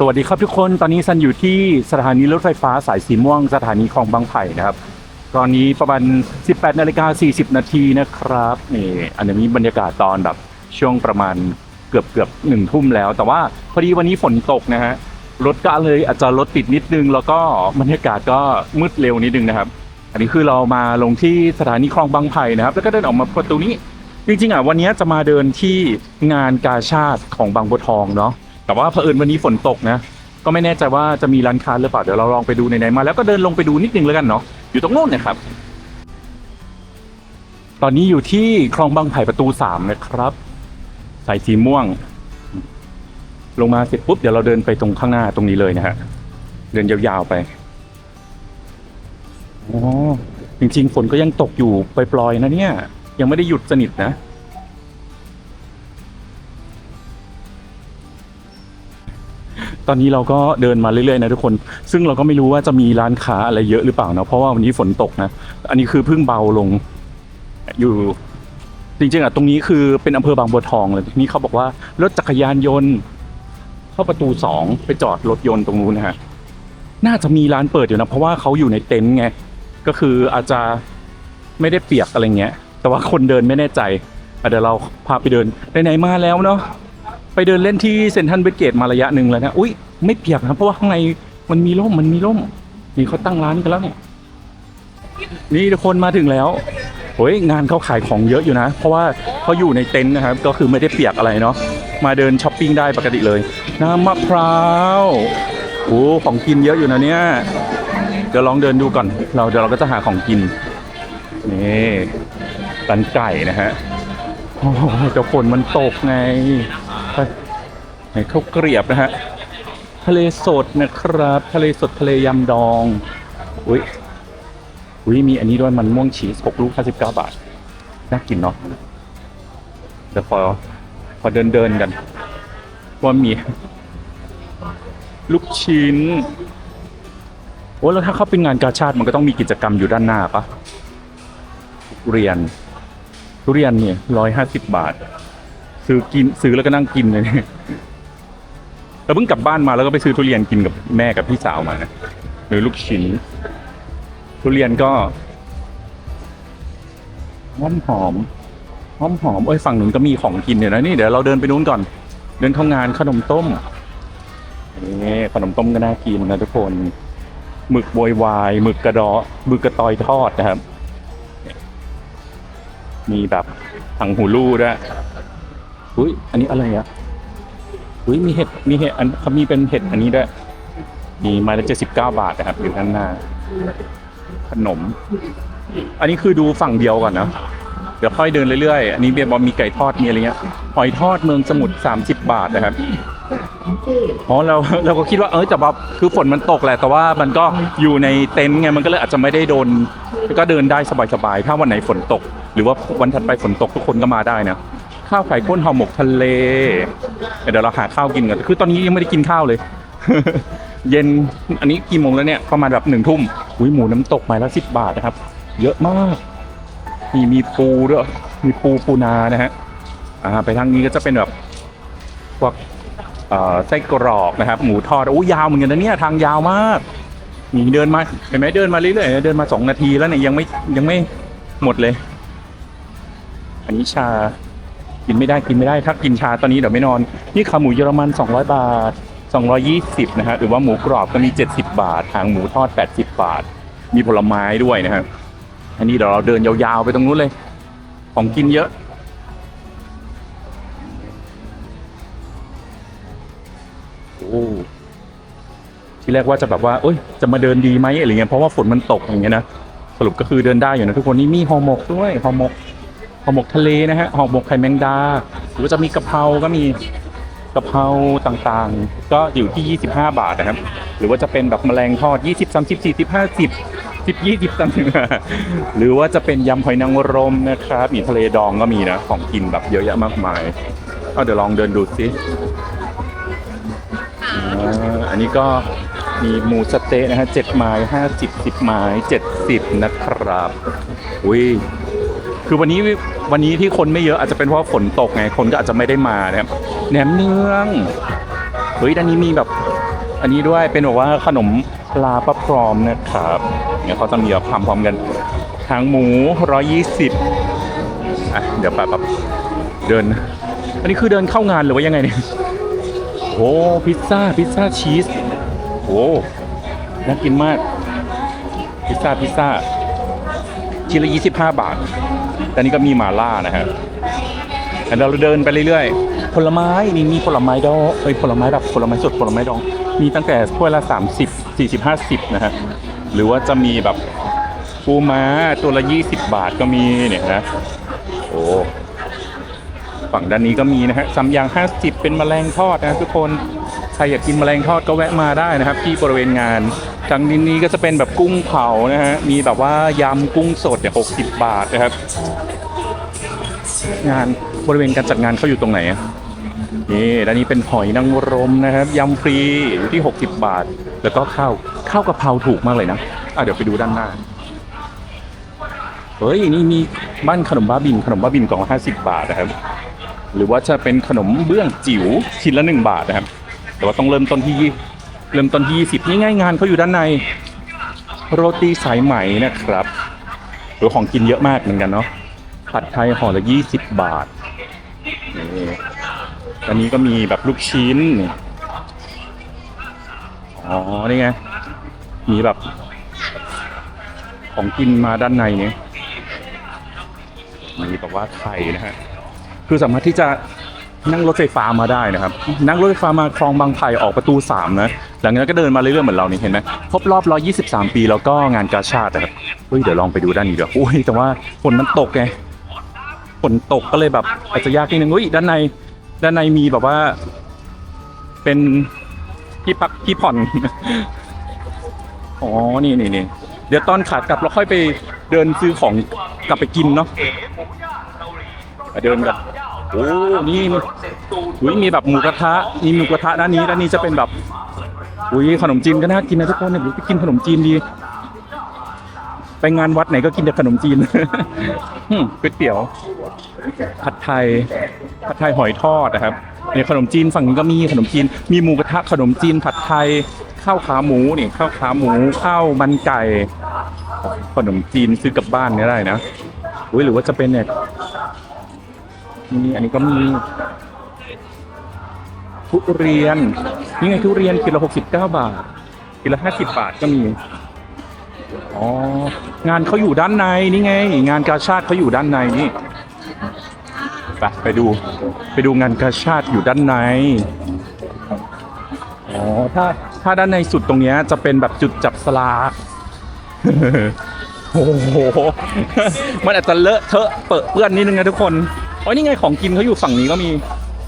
สวัสดีครับทุกคนตอนนี้ซันอยู่ที่สถานีรถไฟฟ้าสายสีม่วง สถานีคลองบางไผ่นะครับ ตอนนี้ประมาณ 18นาฬิกา40 นาทีนะครับนี่อันนี้บรรยากาศตอนแบบช่วงประมาณเกือบเกือบหนึ่งทุ่มแล้ว แต่ว่าพอดีวันนี้ฝนตกนะฮะรถก็เลยอาจจะรถติดนิดนึง แล้วก็บรรยากาศก็มืดเร็วนิดนึงนะครับ อันนี้คือเรามาลงที่สถานีคลองบางไผ่นะครับ แล้วก็เดินออกมาประตูนี้ จริงๆอะวันนี้จะมาเดินที่งานกาชาติของบางบัวทองเนาะ แต่ว่าเผอิญวันนี้ฝนตกนะ ก็ไม่แน่ใจว่าจะมีร้านค้าหรือเปล่า เดี๋ยวเราลองไปดูไหนๆมา แล้วก็เดินลงไปดูนิดนึงแล้วกันเนาะ อยู่ตรงโน้นนะครับ ตอนนี้อยู่ที่คลองบางไผ่ประตูสามนะครับ สายสีม่วง ลงมาเสร็จปุ๊บเดี๋ยวเราเดินไปตรงข้างหน้าตรงนี้เลยนะฮะ เดินยาวๆไปอ๋อจริงๆฝนก็ยังตกอยู่ปล่อยๆนะเนี่ย ยังไม่ได้หยุดสนิทนะ ตอนนี้เราก็เดินมาเรื่อยๆนะทุกคน ซึ่งเราก็ไม่รู้ว่าจะมีร้านค้าอะไรเยอะหรือเปล่าเนาะเพราะว่าวันนี้ฝนตกนะ อันนี้คือเพิ่งเบาลงอยู่จริงๆอะตรงนี้คือเป็นอำเภอบางบัวทองเลยทีนี้เขาบอกว่ารถจักรยานยนต์ เข้าประตูสองไปจอดรถยนต์ตรงนู้นนะฮะน่าจะมีร้านเปิดอยู่นะเพราะว่าเขาอยู่ในเต็นท์ไงก็คืออาจจะไม่ได้เปียกอะไรเงี้ย แต่ว่าคนเดินไม่แน่ใจเดี๋ยวเราพาไปเดินไหนๆมาแล้วเนาะ ไปเดินเล่นที่เซนทรัลเวสเกตมาระยะหนึ่งแล้วนะ อุ้ยไม่เปียกนะ เพราะว่าข้างในมันมีร่มมันมีร่ม นี่เขาตั้งร้านกันแล้วเนี่ย นี่ทุกคนมาถึงแล้วโอ้ยงานเขาขายของเยอะอยู่นะ เพราะว่าเขาอยู่ในเต็นท์นะครับ ก็คือไม่ได้เปียกอะไรเนาะ มาเดินช้อปปิ้งได้ปกติเลย น้ำมะพร้าวโอ้ของกินเยอะอยู่นะเนี่ย เดี๋ยวลองเดินดูก่อน เราเดี๋ยวเราก็จะหาของกิน นี่ร้านไก่นะฮะโอ้โหแต่ฝนมันตกไง ไปไหนข้าวเกรียบนะฮะทะเลสดนะครับ ทะเลสดทะเลยำดองอุ้ยอุ้ยมีอันนี้ด้วยมันม่วงชีสหกลูกห้าสิบเก้าบาทน่ากินเนาะเดี๋ยวขอขอเดินเดินกันว่ามี ลูกชิ้นโอ้แล้วถ้าเขาเป็นงานกาชาติมันก็ต้องมีกิจกรรมอยู่ด้านหน้าปะทุเรียนทุเรียนเนี่ยร้อยห้าสิบบาท ซื้อกินซื้อแล้วก็นั่งกินเลยเนี่ยเราเพิ่งกลับบ้านมาแล้วก็ไปซื้อทุเรียนกินกับแม่กับพี่สาวมานะหรือลูกชิ้น ทุเรียนก็หอมหอมหอมหอมเอ้ยฝั่งนู้นก็มีของกินอยู่นะนี่เดี๋ยวเราเดินไปนู้นก่อน เดินเข้างานขนมต้มนี่ขนมต้มก็น่ากินนะทุกคนหมึกโวยวายหมึกกระดอหมึกกระตอยทอดนะครับ มีแบบถังหูลู่ด้วย อุ้ยอันนี้อะไรอะอุ้ยมีเห็ดมีเห็ดอันเขามีเป็นเห็ดอันนี้ด้วยมีไม้ละเจ็ดสิบเก้าบาทนะครับอยู่ด้านหน้า ขนม อันนี้คือดูฝั่งเดียวก่อนนะเดี๋ยวค่อยเดินเรื่อยๆ อันนี้เบียร์บอมมีไก่ทอดมีอะไรเงี้ยหอยทอดเมืองสมุทรสามสิบบาทนะครับอ๋อเราเราก็คิดว่าเออแต่แบบคือฝนมันตกแหละแต่ว่ามันก็อยู่ในเต็นท์ไงมันก็เลยอาจจะไม่ได้โดน ก็เดินได้สบายๆถ้าวันไหนฝนตก หรือว่าวันถัดไปฝนตกทุกคนก็มาได้นะ ข้าวไข่ข้นห่อหมกทะเลเดี๋ยวเราหาข้าวกินกันคือตอนนี้ยังไม่ได้กินข้าวเลย เย็นอันนี้กี่โมงแล้วเนี่ยประมาณแบบหนึ่งทุ่มอุ้ยหมูน้ำตกไม้ละสิบบาทนะครับ เยอะมากมีมีปูด้วยมีปูปูนานะฮะอ่าไปทางนี้ก็จะเป็นแบบพวกอ่อไส้กรอกนะครับ หมูทอดโอ้ยาวเหมือนกันนะเนี่ยทางยาวมากนี่เดินมาเห็นไหมเดินมาเรื่อยๆเดินมาสองนาทีแล้วเนี่ยยังไม่ยังไม่หมดเลย อันนี้ชา กินไม่ได้กินไม่ได้ถ้ากินชาตอนนี้เดี๋ยวไม่นอน นี่ขาหมูเยอรมัน 200 บาท 220 นะฮะหรือว่าหมูกรอบก็มี 70 บาทหางหมูทอด 80 บาท มีผลไม้ด้วยนะครับอันนี้เดี๋ยวเราเดินยาวๆไปตรงนู้นเลย ของกินเยอะโอ้ที่แรกว่าจะแบบว่าเอ้ย จะมาเดินดีไหมอะไรเงี้ยเพราะว่าฝนมันตกอย่างเงี้ยนะสรุปก็คือเดินได้อยู่นะทุกคนนี่มีห่อมกด้วยห่อมก ห่อหมกทะเลนะฮะห่อหมกไข่แมงดา หรือว่าจะมีกะเพราก็มีกะเพราต่างๆ ก็อยู่ที่ 25 บาทนะครับ หรือว่าจะเป็นแบบแมลงทอด 20 30 40 50 10 20 30หรือว่าจะเป็นยำหอยนางรมนะครับมีทะเลดองก็มีนะ ของกินแบบเยอะแยะมากมายเอาเดี๋ยวลองเดินดูสิอันนี้ก็มีหมูสะเต๊ะนะฮะเจ็ดไม้ห้าสิบสิบไม้เจ็ดสิบนะครับอุ้ย คือวันนี้วันนี้ที่คนไม่เยอะอาจจะเป็นเพราะฝนตกไงคนก็อาจจะไม่ได้มานะครับแหนมเนืองเฮ้ยด้านนี้มีแบบอันนี้ด้วยเป็นแบบว่าขนมปลาปลาพร้อมนะครับเนี่ยเขาจะมีแบบทำพร้อมกันหางหมูร้อยี่สิบอะเดี๋ยวไปแบบเดิน อันนี้คือเดินเข้างานหรือว่ายังไงเนี่ยโอ้พิซซ่าพิซซ่าชีสโอ้น่ากินมาก พิซซ่าพิซซ่าชิ้นละ25บาท แต่นี่ก็มีหมาล่านะฮะแล้วเราเดินไปเรื่อยๆ ผลไม้นี่มีผลไม้ดองเอ้ยผลไม้แบบผลไม้สดผลไม้ดอง มีตั้งแต่ถ้วยละ 30 40 50นะฮะหรือว่าจะมีแบบปูม้าตัวละ 20 บาทก็มีเนี่ยนะโอ้ฝั่งด้านนี้ก็มีนะฮะซัมยาง 50 เป็นแมลงทอดนะทุกคน ใครอยากกินแมลงทอดก็แวะมาได้นะครับ ที่บริเวณงาน ทางนี้นี้ก็จะเป็นแบบกุ้งเผานะฮะ มีแบบว่ายำกุ้งสดเนี่ย60บบาทนะครับ งานบริเวณการจัดงานเขาอยู่ตรงไหนอะนี่ด้านนี้เป็นหอยนางรมนะครับยำฟรีอยู่ที่ 60 บาท แล้วก็ข้าวข้าวกะเพราถูกมากเลยนะอะเดี๋ยวไปดูด้านหน้า เฮ้ยนี่มีบ้านขนมบ้าบินขนมบ้าบินกล่องละ50บาทนะครับ หรือว่าจะเป็นขนมเบื้องจิ๋วชิ้นละ1บาทนะครับ แต่ว่าต้องเริ่มต้นที่ เริ่มต้นที่20นี่ง่ายงานเขาอยู่ด้านใน โรตีสายไหมนะครับหรือของกินเยอะมากเหมือนกันเนาะผัดไทยห่อละ20 บาทนี่อันนี้ก็มีแบบลูกชิ้นอ๋อนี่ไงมีแบบ ของกินมาด้านในเนี่ยมีแบบว่าไข่นะฮะคือสามารถที่จะ นั่งรถไฟฟ้ามาได้นะครับ นั่งรถไฟฟ้ามาคลองบางไผ่ออกประตู 3 นะ หลังจากนั้นก็เดินมาเรื่อยๆเหมือนเรานี่เห็นไหมครบรอบ 123 ปีแล้วก็งานกาชาตินะครับเฮ้ยเดี๋ยวลองไปดูด้านนี้เดี๋ยวอุ้ยแต่ว่าฝนมันตกไงฝนตกก็เลยแบบอาจจะยากนิดนึงอุ้ยด้านในด้านในมีแบบว่า เป็นที่พักที่ผ่อนอ๋อนี่นี่นี่เดี๋ยวตอนขากลับเราค่อยไปเดินซื้อของกลับไปกินเนาะไปเดินกัน โอ้นี่มันอุ้ยมีแบบหมูกระทะมีหมูกระทะด้านนี้ด้านนี้จะเป็นแบบอุ้ยขนมจีนก็น่ากินนะทุกคนเนี่ยไปกินขนมจีนดี ไปงานวัดไหนก็กินแต่ขนมจีนอืมก๋วยเตี๋ยว ผัดไทย ผัดไทยหอยทอดนะครับเนี่ยขนมจีนฝั่งนี้ก็มีขนมจีน มีหมูกระทะขนมจีนผัดไทย ข้าวขาหมูนี่ข้าวขาหมูข้าวมันไก่ ขนมจีนซื้อกลับบ้านเนี่ยได้นะอุ้ยหรือว่าจะเป็นเนี่ย นี่อันนี้ก็มีทุเรียน นี่ไงทุเรียนกิโลหกสิบเก้าบาทกิโลห้าสิบบาทก็มี อ๋อ งานเขาอยู่ด้านในนี่ไง งานกาชาติเขาอยู่ด้านในนี่ไปไปดู ไปดูงานกาชาติอยู่ด้านใน อ๋อ ถ้าถ้าด้านในสุดตรงเนี้ยจะเป็นแบบจุดจับสลากโอ้โห มันอาจจะเลอะเทอะเปอะเปื้อนนิดนึงนะทุกคน อ้ยนี่ไงของกินเขาอยู่ฝั่งนี้ก็มี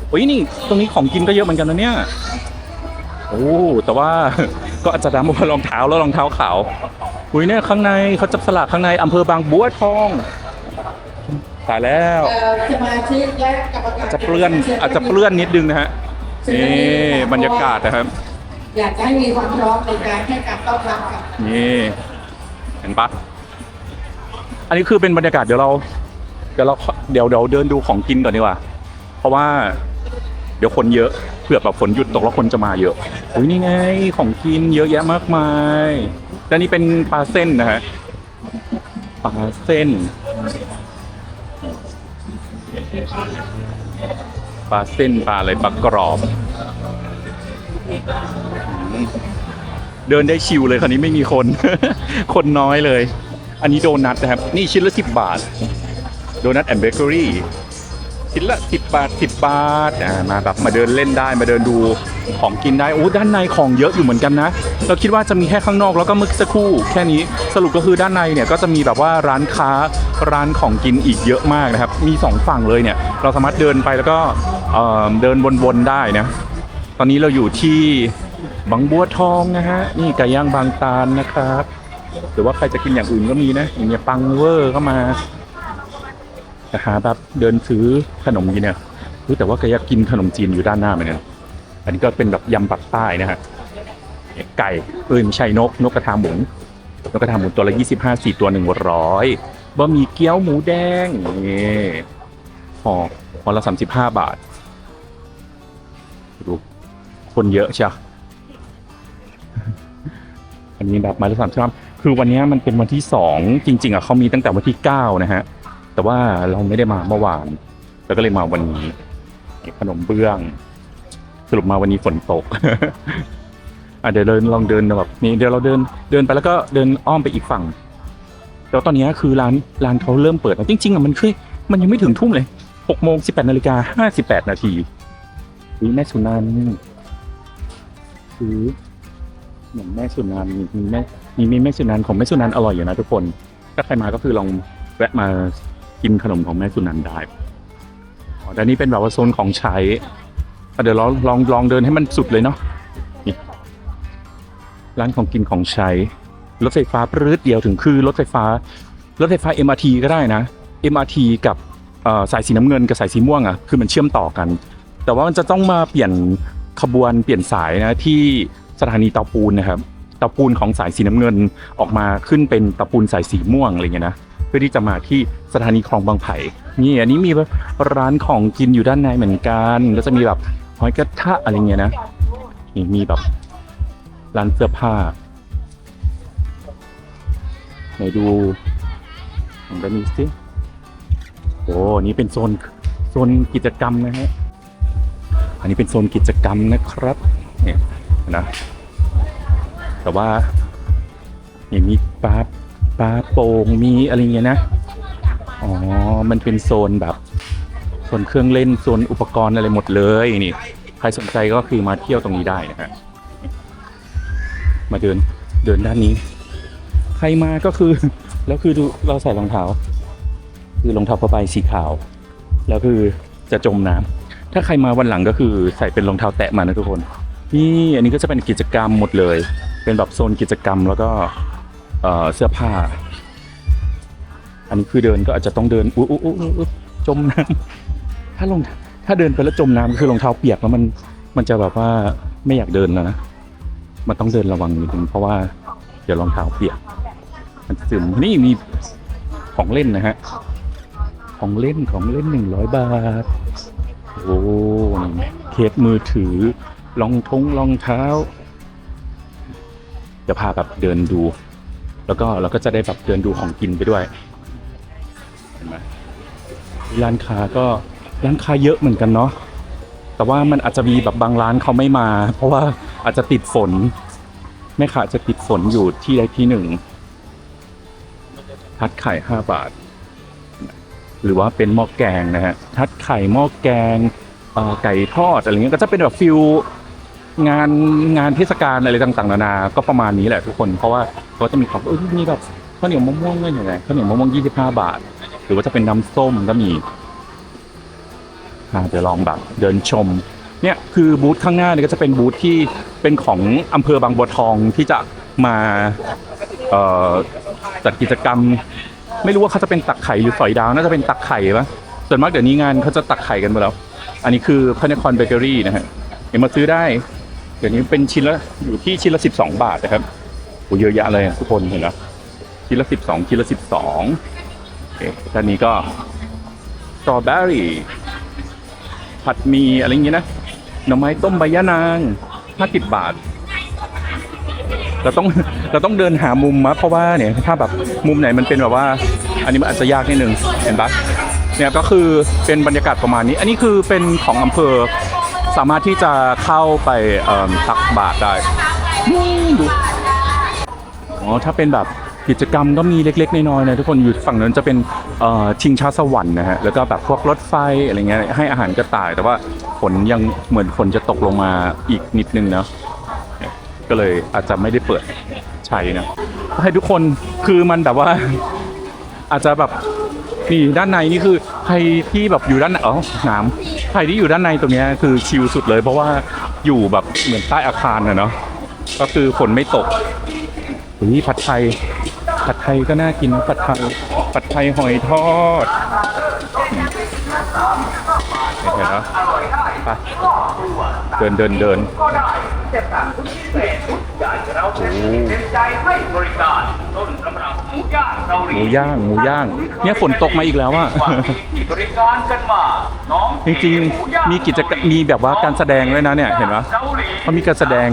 โอ้ยนี่ตรงนี้ของกินก็เยอะเหมือนกันนะเนี่ยโอ้แต่ว่าก็อาจจะดำเพราะรองเท้าแล้วรองเท้าขาวอุ้ยเนี่ยข้างในเขาจับสลากข้างในอำเภอบางบัวทองตายแล้วเอ่อสมาชิกและกรรมการอาจจะเปลื้อนอาจจะเปลื้อนนิดนึงนะฮะนี่บรรยากาศนะครับ อยากจะให้มีความพร้อมในการให้การต้อนรับกับนี่เห็นปะอันนี้คือเป็นบรรยากาศเดี๋ยวเรา เดี๋ยวเราเดี๋ยวเดี๋ยวเดินดูของกินก่อนดีกว่า เพราะว่า เดี๋ยวคนเยอะเผื่อแบบฝนหยุดตกแล้วคนจะมาเยอะอุ้ยนี่ไงของกินเยอะแยะมากมายและนี่เป็นปลาเส้นนะฮะปลาเส้นปลาเส้นปลาอะไรปลากรอบ เดินได้ชิวเลยคราวนี้ไม่มีคน คนน้อยเลย อันนี้โดนัทนะครับ นี่ชิ้นละสิบบาท โดนัทแอนด์เบเกอรี่ชิ้นละสิบบาทสิบบาทอ่ามาแบบมาเดินเล่นได้มาเดินดูของกินได้โอ้ด้านในของเยอะอยู่เหมือนกันนะ เราคิดว่าจะมีแค่ข้างนอกแล้วก็มื่อสักครู่แค่นี้สรุปก็คือด้านในเนี่ยก็จะมีแบบว่าร้านค้าร้านของกินอีกเยอะมากนะครับ มีสองฝั่งเลยเนี่ย เราสามารถเดินไปแล้วก็เเดินวนๆได้นะ ตอนนี้เราอยู่ที่บางบัวทองนะฮะนี่ไก่ย่างบางตาลนะครับ หรือว่าใครจะกินอย่างอื่นก็มีนะอย่างเงี้ยปังเวอร์ก็มา แต่หาแบบเดินซื้อขนมกินเนี่ยรู้แต่ว่าก็อยากกินขนมจีนอยู่ด้านหน้าเหมือนกันอันนี้ก็เป็นแบบยำปักใต้นะฮะไก่เอ้ยไม่ใช่นกนกกระทาหมุนนกกระทาหมุนตัวละยี่สิบห้าสี่ตัวหนึ่งร้อยบะหมี่เกี๊ยวหมูแดงนี่ห่อห่อละสามสิบห้าบาทดูคนเยอะใช่อันนี้แบบมาละสามสิบคือวันนี้มันเป็นวันที่สองจริง ๆอะเขามีตั้งแต่วันที่เก้านะฮะ แต่ว่าเราไม่ได้มาเมื่อวาน แล้วก็เลยมาวันนี้ขนมเบื้อง สรุปมาวันนี้ฝนตกอะเดี๋ยวเดินลองเดินแบบนี่เดี๋ยวเราเดินเดินไปแล้วก็เดินอ้อมไปอีกฝั่งแล้วตอนนี้คือร้านร้านเขาเริ่มเปิดแล้วจริงๆอะมันคือมันยังไม่ถึงทุ่มเลยหกโมงสิบแปดนาฬิกาห้าสิบแปดนาทีนี่แม่สุนันท์คือเหมือนแม่สุนันท์มีแม่มีมีแม่สุนันท์ของแม่สุนันท์อร่อยอยู่นะทุกคนถ้าใครมาก็คือลองแวะมา กินขนมของแม่สุนันได้อ๋อแต่นี่เป็นแบบว่าโซนของใช้เดี๋ยวเราลองลองเดินให้มันสุดเลยเนาะร้านของกินของใช้ รถไฟฟ้าปรื้ดเดียวถึงคือ รถไฟฟ้า รถไฟฟ้า MRT ก็ได้นะ MRT กับสายสีน้ำเงินกับสายสีม่วงอะคือมันเชื่อมต่อกัน แต่ว่ามันจะต้องมาเปลี่ยนขบวนเปลี่ยนสายนะที่สถานีเตาปูนนะครับเตาปูนของสายสีน้ำเงินออกมาขึ้นเป็นเตาปูนสายสีม่วงอะไรเงี้ยนะ พื่อที่จะมาที่สถานีคลองบางไผ่นี่อันนี้มีร้านของกินอยู่ด้านในเหมือนกันก็จะมีแบบหอยกระทะอะไรเงี้ยนะนี่มีแบบร้านเสื้อผ้าไหนดูของด้านนี้สิโอ้นี่เป็นโซนโซนกิจกรรมนะฮะอันนี้เป็นโซนกิจกรรมนะครับเนี่ยนะแต่ว่าอย่างมีปลา ปลาโป่งมีอะไรเงี้ยนะ อ๋อ มันเป็นโซนแบบโซนเครื่องเล่นโซนอุปกรณ์อะไรหมดเลยนี่ ใครสนใจก็คือมาเที่ยวตรงนี้ได้นะฮะ มาเดินเดินด้านนี้ ใครมาก็คือ แล้วคือดูเราใส่รองเท้า คือรองเท้าผ้าใบสีขาว แล้วคือจะจมน้ำถ้าใครมาวันหลังก็คือใส่เป็นรองเท้าแตะมานะทุกคน นี่อันนี้ก็จะเป็นกิจกรรมหมดเลย เป็นแบบโซนกิจกรรมแล้วก็ เสื้อผ้า อันนี้คือเดินก็อาจจะต้องเดินอู้อู้อู้อู้จมน้ำถ้าลงถ้าเดินไปแล้วจมน้ำก็คือรองเท้าเปียกแล้วมันมันจะแบบว่าไม่อยากเดินแล้วนะมันต้องเดินระวังนิดนึงเพราะว่าเดี๋ยวรองเท้าเปียก มันซึมนี่มีของเล่นนะฮะของเล่นของเล่นหนึ่งร้อยบาท โอ้เคสมือถือรองทงรองเท้าเดี๋ยวพาแบบเดินดู แล้วก็เราก็จะได้แบบเดินดูของกินไปด้วยเห็นไหมร้านค้าก็ร้านค้าเยอะเหมือนกันเนาะแต่ว่ามันอาจจะมีแบบบางร้านเขาไม่มา เพราะว่าอาจจะติดฝนแม่ค้าจะติดฝนอยู่ที่ใดที่หนึ่งทัดไข่ห้าบาท หรือว่าเป็นหม้อแกงนะฮะทัดไข่หม้อแกงไก่ทอดอะไรเงี้ยก็จะเป็นแบบฟิล งานงานเทศกาลอะไรต่างๆนานาก็ประมาณนี้แหละทุกคน เพราะว่าเขาจะมีของเออมีแบบข้าวเหนียวมะม่วงด้วยอย่างไรข้าวเหนียวมะม่วงยี่สิบห้าบาท หรือว่าจะเป็นน้ำส้มก็มีอ่าเดี๋ยวลองแบบเดินชมเนี่ยคือบูธข้างหน้าเนี่ยก็จะเป็นบูธที่เป็นของอำเภอบางบัวทองที่จะมาจัดกิจกรรม ไม่รู้ว่าเขาจะเป็นตักไข่หรือฝอยดาวน่าจะเป็นตักไข่ปะส่วนมากเดี๋ยวนี้งานเขาจะตักไข่กันหมดแล้ว อันนี้คือพนครเบเกอรี่นะฮะเดี๋ยวมาซื้อได้ เดี๋ยวนี้เป็นชิ้นละอยู่ที่ชิ้นละสิบสองบาทนะครับโอ้เยอะแยะเลยทุกคนเห็นไหมชิ้นละสิบสองชิ้นละสิบสองโอเคด้านนี้ก็สตรอเบอรี่ผัดหมีอะไรอย่างเงี้ยนะหน่อไม้ต้มใบยะนางห้าสิบบาทเราต้องเราต้องเดินหามุมมะเพราะว่าเนี่ยถ้าแบบมุมไหนมันเป็นแบบว่า อันนี้มันอาจจะยากนิดนึงเห็นปะเนี่ยก็คือเป็นบรรยากาศประมาณนี้ อันนี้คือเป็นของอำเภอ สามารถที่จะเข้าไปตักบาตรได้ดูอ๋อถ้าเป็นแบบกิจกรรมก็มีเล็ก ๆ น้อยๆนะทุกคนอยู่ฝั่งนั้นจะเป็นชิงช้าสวรรค์นะฮะแล้วก็แบบพวกรถไฟอะไรเงี้ยให้อาหารกระต่าย แต่ว่าฝนยังเหมือนฝนจะตกลงมาอีกนิดนึงนะก็เลยอาจจะไม่ได้เปิดใช้นะให้ทุกคนคือมันแบบว่า อาจจะแบบนี่ด้านในนี่คือใครที่แบบอยู่ด้านในอ๋อน้ำ ใครที่อยู่ด้านในตรงนี้คือชิลสุดเลย เพราะว่าอยู่แบบเหมือนใต้อาคารนะเนาะก็คือฝนไม่ตกอุ้ยผัดไทยผัดไทยก็น่ากินนะผัดไทยผัดไทยหอยทอดเห็นไหมไปเดินเดินเดิน โอ้ใจให้บริการต้นกำลังหมูย่างเกาหลีหมูย่างหมูย่าง เนี่ยฝนตกมาอีกแล้วอะว่ามีที่บริการกันมาน้องจริงๆมีกิจกรรมมีแบบว่าการแสดงด้วยนะเนี่ยเห็นปะเกาหลีเขามีการแสดง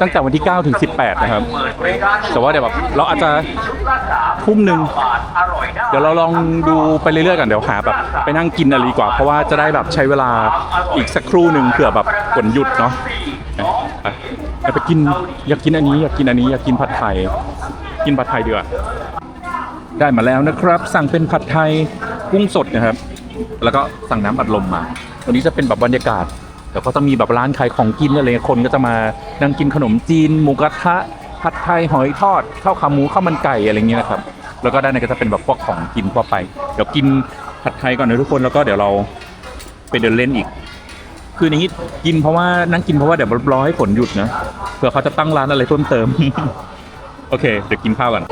ตั้งแต่วันที่ 9 ถึง 18 นะครับเปิดบริการแต่ว่าเดี๋ยวแบบเราอาจจะชุดละสามทุ่มหนึ่งบาทอร่อยได้เดี๋ยวเราลองดูไปเรื่อยๆกันเดี๋ยวหาแบบไปนั่งกินอะไรดีกว่า เพราะว่าจะได้แบบใช้เวลาอีกสักครู่หนึ่งเผื่อแบบฝนหยุดเนาะ ไปไปไปกินอยากกินอันนี้อยากกินอันนี้อยากกินผัดไทย กินผัดไทยดีกว่าได้มาแล้วนะครับ สั่งเป็นผัดไทยกุ้งสดนะครับ แล้วก็สั่งน้ำอัดลมมาวันนี้จะเป็นแบบบรรยากาศเดี๋ยวก็จะมีแบบร้านขายของกินอะไรคนก็จะมานั่งกินขนมจีน หมูกระทะผัดไทยหอยทอดข้าวขาหมูข้าวมันไก่อะไรอย่างเงี้ยนะครับแล้วก็ด้านในก็จะเป็นแบบพวกของกินทั่วไป เดี๋ยวกินผัดไทยก่อนนะทุกคนแล้วก็เดี๋ยวเราไปเดินเล่นอีก คืออย่างนี้กินเพราะว่านั่งกินเพราะว่าเดี๋ยวรอให้ฝนหยุดนะเผื่อเขาจะตั้งร้านอะไรเพิ่มเติม โอเค เดี๋ยวกินข้าวก่อน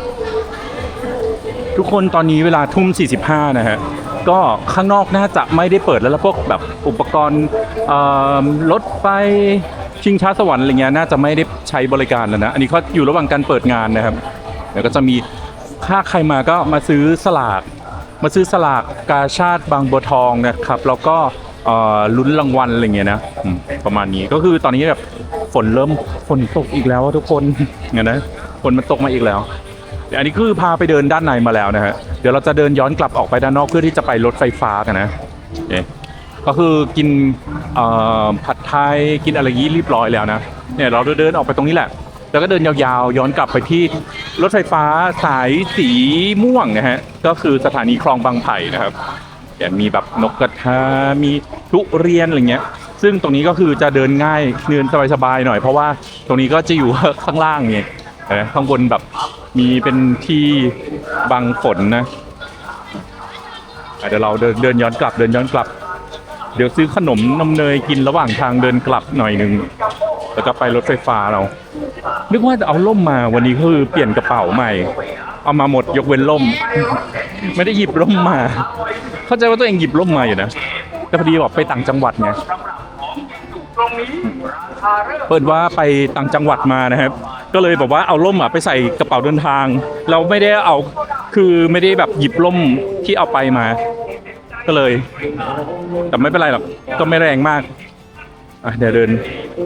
ทุกคนตอนนี้เวลาทุ่ม 45 นะฮะ ก็ข้างนอกน่าจะไม่ได้เปิดแล้วแล้วพวกแบบอุปกรณ์รถไฟชิงช้าสวรรค์อะไรเงี้ยน่าจะไม่ได้ใช้บริการแล้วนะ อันนี้เขาอยู่ระหว่างการเปิดงานนะครับเดี๋ยวก็จะมีถ้าใครมาก็มาซื้อสลาก มาซื้อสลากกาชาติบางบัวทองนะครับ แล้วก็ ลุ้นรางวัลอะไรเงี้ยนะประมาณนี้ก็คือตอนนี้แบบฝนเริ่มฝนตกอีกแล้วทุกคนเนี่ยนะฝนมันตกมาอีกแล้วเดี๋ยวอันนี้คือพาไปเดินด้านในมาแล้วนะฮะเดี๋ยวเราจะเดินย้อนกลับออกไปด้านนอกเพื่อที่จะไปรถไฟฟ้ากันนะเก็คือกินผัดไทยกินอะไรยี่เรียบร้อยแล้วนะเนี่ยเราเดินออกไปตรงนี้แหละ แล้วก็เดินยาวๆ ย้อนกลับไปที่รถไฟฟ้าสายสีม่วงนะฮะก็คือสถานีคลองบางไผ่นะครับ เดี๋ยวมีแบบนกกระทา มีทุเรียนอะไรเงี้ย ซึ่งตรงนี้ก็คือจะเดินง่ายเดินสบายๆหน่อยเพราะว่าตรงนี้ก็จะอยู่ข้างล่างไงข้างบนแบบมีเป็นที่บังฝนนะอะเดี๋ยวเราเดินเดินย้อนกลับเดินย้อนกลับ เดี๋ยวซื้อขนมนมเนยกินระหว่างทางเดินกลับหน่อยหนึ่งแล้วก็ไปรถไฟฟ้าเรา นึกว่าจะเอาล่มมาวันนี้คือเปลี่ยนกระเป๋าใหม่ เอามาหมดยกเว้นล่ม ไม่ได้หยิบล่มมา เข้าใจว่าตัวเองหยิบล่มมาอยู่นะ แต่พอดีบอกไปต่างจังหวัดไงเปิดว่าไปต่างจังหวัดมานะครับ ก็เลยแบบว่าเอาล่มอะไปใส่กระเป๋าเดินทาง เราไม่ได้เอาคือไม่ได้แบบหยิบล่มที่เอาไปมา ก็เลย แต่ไม่เป็นไรหรอกก็ไม่แรงมากอะเดี๋ยวเดิน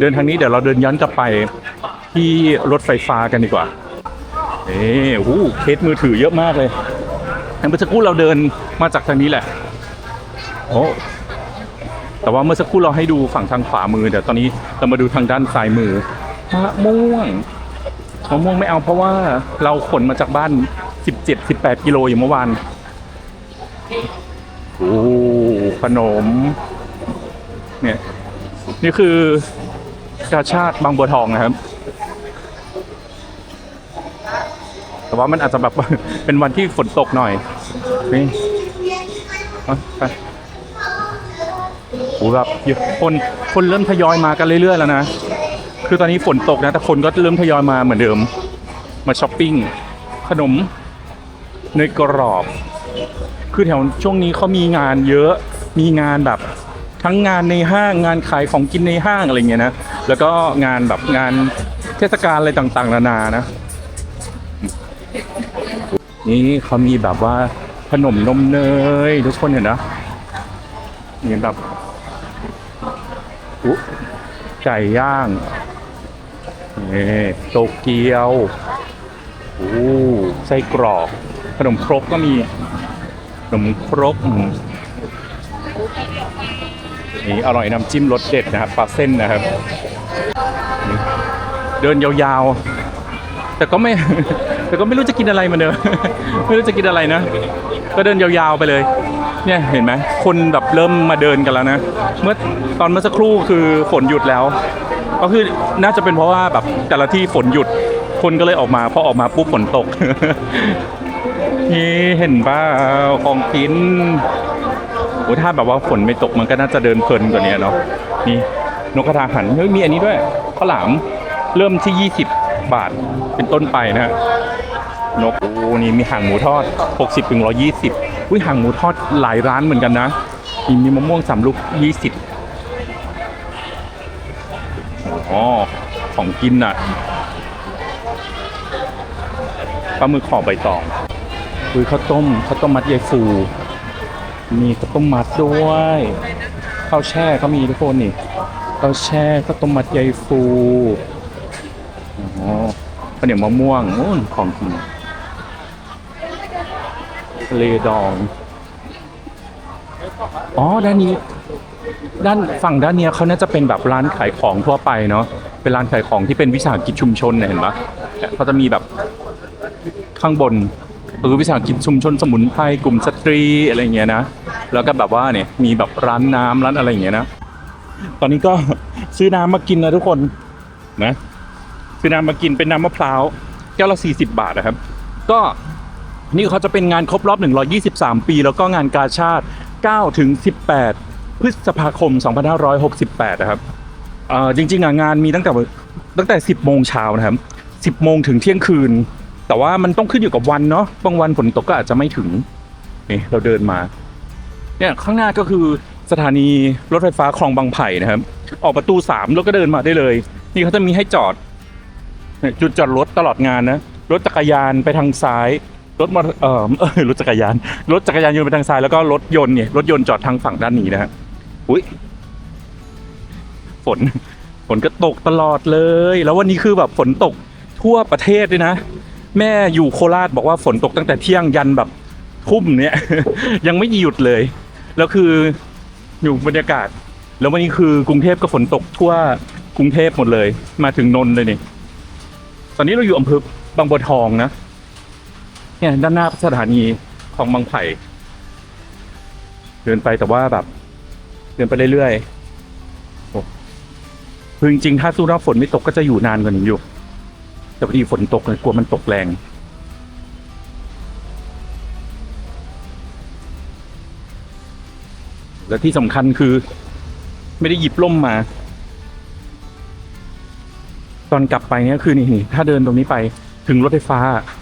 เดินทางนี้เดี๋ยวเราเดินย้อนกลับไปที่รถไฟฟ้ากันดีกว่าเอ้โหเคสมือถือเยอะมากเลย เมื่อสักครู่เราเดินมาจากทางนี้แหละ โอ้แต่ว่าเมื่อสักครู่เราให้ดูฝั่งทางขวามือเดี๋ยวตอนนี้เรามาดูทางด้านซ้ายมือมะม่วงมะม่วงไม่เอาเพราะว่าเราขนมาจากบ้าน 17 18 กิโลอย่างเมื่อวานโอ้ขนม เนี่ย นี่คือกาชาติบางบัวทองนะครับ แต่ว่ามันอาจจะแบบ เป็นวันที่ฝนตกหน่อยนี่เอาไปโอ้แบบเยอะคนคนเริ่มทยอยมากันเรื่อยๆแล้วนะ คือตอนนี้ฝนตกนะ แต่คนก็เริ่มทยอยมาเหมือนเดิม มาช้อปปิ้ง ขนมเนยกรอบ คือแถวช่วงนี้เขามีงานเยอะ มีงานแบบทั้งงานในห้างงานขายของกินในห้างอะไรเงี้ยนะ แล้วก็งานแบบงานเทศกาลอะไรต่างๆ นานานะ นี่เขามีแบบว่าขนมนมเนยทุกคนเห็นนะนี่แบบอุ๊ไก่ย่างนี่โตเกียวโอ้ไส้กรอก ขนมครกก็มี ขนมครกนี่อร่อยน้ำจิ้มรสเด็ดนะครับปลาเส้นนะครับ เดินยาวๆ แต่ก็ไม่ แต่ก็ไม่รู้จะกินอะไรมาเดิมไม่รู้จะกินอะไรนะ ก็เดินยาวๆไปเลย เนี่ยเห็นไหมคนแบบเริ่มมาเดินกันแล้วนะ เมื่อตอนเมื่อสักครู่คือฝนหยุดแล้ว ก็คือน่าจะเป็นเพราะว่าแบบแต่ละที่ฝนหยุด คนก็เลยออกมาพอออกมาปุ๊บฝนตก นี่เห็นป่าของกินโอ้ถ้าแบบว่าฝนไม่ตกมันก็น่าจะเดินเพลินกว่านี้เนาะ นี่นกกระทาหันเฮ้ยมีอันนี้ด้วยข้าวหลามเริ่มที่ 20 บาทเป็นต้นไปนะฮะ นกโอ้นี่มีหางหมูทอด 60ถึง120อุ้ยหางหมูทอดหลายร้านเหมือนกันนะมีมีมะม่วงสามลูก 20อ๋อของกินอะปลาหมึกห่อใบตองคือข้าวต้มข้าวต้มมัดยายฟู มีข้าวต้มมัดด้วยข้าวแช่ก็มีทุกคนนี่ข้าวแช่ข้าวต้มมัดยายฟูอ๋อข้าวเหนียวมะม่วงโอ้ยของกิน เลดอง อ๋อ ด้านนี้ ด้านฝั่งด้านเนี้ยเขาน่าจะเป็นแบบร้านขายของทั่วไปเนาะ เป็นร้านขายของที่เป็นวิสาหกิจชุมชนเนี่ยเห็นปะเขาจะมีแบบข้างบนเออวิสาหกิจชุมชนสมุนไพรกลุ่มสตรีอะไรเงี้ยนะ แล้วก็แบบว่าเนี่ยมีแบบร้านน้ำร้านอะไรอย่างเงี้ยนะ ตอนนี้ก็ซื้อน้ำมากินนะทุกคนนะซื้อน้ำมากินเป็นน้ำมะพร้าวแก้วละ40 บาทนะครับ ก็ นี่เขาจะเป็นงานครบรอบ 123 ปี แล้วก็งานกาชาติ9ถึง18 พฤษภาคม 2568 นะครับอ่อจริงๆงานมีตั้งแต่ตั้งแต่ 10 โมงเช้านะครับ 10 โมงถึงเที่ยงคืน แต่ว่ามันต้องขึ้นอยู่กับวันเนาะบางวันฝนตกก็อาจจะไม่ถึงนี่เราเดินมาเนี่ยข้างหน้าก็คือสถานีรถไฟฟ้าคลองบางไผ่นะครับ ออกประตู 3 แล้วก็เดินมาได้เลย นี่เขาจะมีให้จอดจุดจอดรถตลอดงานนะรถจักรยานไปทางซ้าย รถมอเตอร์เออเอรถจักรยาน รถจักรยานยนต์ไปทางซ้ายแล้วก็รถยนต์เนี่ยรถยนต์จอดทางฝั่งด้านนี้นะฮะอุ้ยฝนฝนก็ตกตลอดเลย แล้ววันนี้คือแบบฝนตกทั่วประเทศเลยนะ แม่อยู่โคราชบอกว่าฝนตกตั้งแต่เที่ยงยันแบบทุ่มเนี่ย ยังไม่หยุดเลย แล้วคืออยู่บรรยากาศ แล้ววันนี้คือกรุงเทพก็ฝนตกทั่วกรุงเทพหมดเลย มาถึงนนท์เลยนี่ตอนนี้เราอยู่อำเภอบางบัวทองนะ เนี่ยด้านหน้าสถานีของบางไผ่เดินไปแต่ว่าแบบ เดินไปเรื่อยๆโอ้คือจริงๆถ้าสู้รับฝนไม่ตกก็จะอยู่นานกว่านี้อยู่ แต่พอดีฝนตกเลยกลัวมันตกแรงและที่สำคัญคือ ไม่ได้หยิบล่มมา ตอนกลับไปเนี่ยคือนี่ถ้าเดินตรงนี้ไปถึงรถไฟฟ้า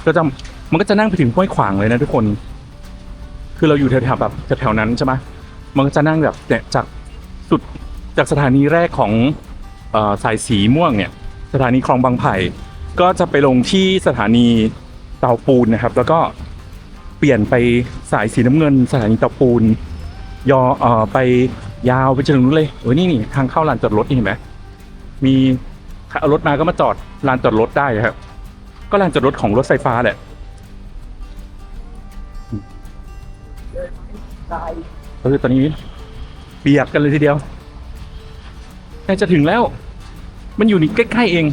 ก็จะ มันก็จะนั่งไปถึงห้วยขวางเลยนะทุกคน คือเราอยู่แถวๆแบบแถวๆนั้นใช่ไหมมันก็จะนั่งแบบเนี่ยจากสุดจากสถานีแรกของอสายสีม่วงเนี่ย สถานีคลองบางไผ่ก็จะไปลงที่สถานีเตาปูนนะครับ แล้วก็เปลี่ยนไปสายสีน้ำเงิน สถานีเตาปูน ยอเอ่อไปยาวไปจนถึงนู้นเลยเออนี่นี่ทางเข้าลานจอดรถนี่เห็นไหมมีเอารถมาก็มาจอดลานจอดรถได้ครับ ก็ลานจอดรถของรถไฟฟ้าแหละ เออตอนนี้เปียกกันเลยทีเดียวใกล้จะถึงแล้ว มันอยู่นี่ใกล้ๆเอง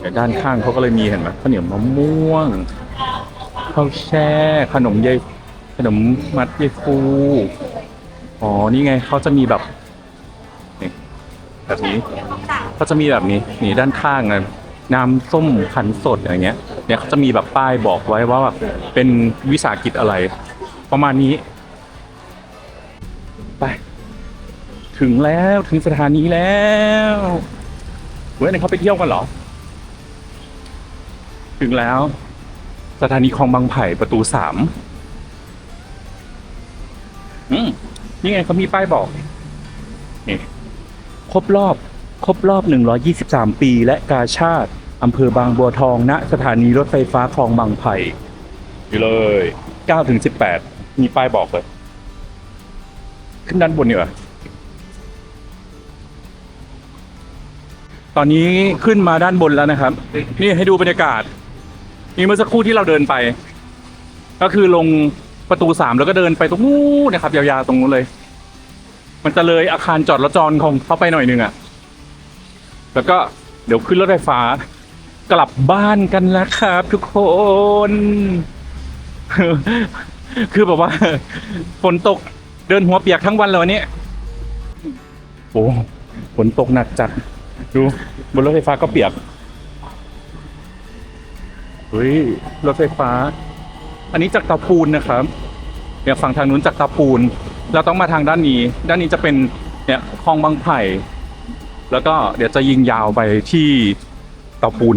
แต่ด้านข้างเขาก็เลยมีเห็นไหมข้าวเหนียวมะม่วงข้าวแช่ขนมยายขนมมัดยายฟูอ๋อ นี่ไงเขาจะมีแบบ นี่แบบนี้ เขาจะมีแบบนี้นี่ด้านข้างนะน้ำส้มขันสดอะไรเงี้ยเนี่ยเขาจะมีแบบป้ายบอกไว้ว่าแบบเป็นวิสาหกิจอะไร ประมาณนี้ ไป ถึงแล้วถึงสถานีแล้วเว้ยนี่เขาไปเที่ยวกันเหรอ ถึงแล้ว สถานีคลองบางไผ่ประตูสามอืมนี่ไงเขามีป้ายบอกนี่ครบรอบ ครบรอบ 123 ปี และกาชาติอำเภอบางบัวทองณสถานีรถไฟฟ้าคลองบางไผ่อยู่เลย9ถึง18 มีป้ายบอกเลย ขึ้นด้านบนดีกว่าตอนนี้ขึ้นมาด้านบนแล้วนะครับ นี่ให้ดูบรรยากาศนี่เมื่อสักครู่ที่เราเดินไป ก็คือลงประตูสามแล้วก็เดินไปตรงนู้นนะครับ ยาวๆตรงนู้นเลย มันจะเลยอาคารจอดรถจรของเข้าไปหน่อยหนึงอะ่ะ แล้วก็เดี๋ยวขึ้นรถไฟฟ้ากลับบ้านกันแล้วครับทุกคน คือแบบว่าฝนตกเดินหัวเปียกทั้งวันเลยวันนี้โอ้ฝนตกหนักจัด ดูบนรถไฟฟ้าก็เปียกเฮ้ยรถไฟฟ้า อันนี้จากตาปูนนะครับเนี่ยฝั่งทางนู้นจากตาปูน เราต้องมาทางด้านนี้ ด้านนี้จะเป็นเนี่ยคลองบางไผ่ แล้วก็เดี๋ยวจะยิงยาวไปที่เตาปูน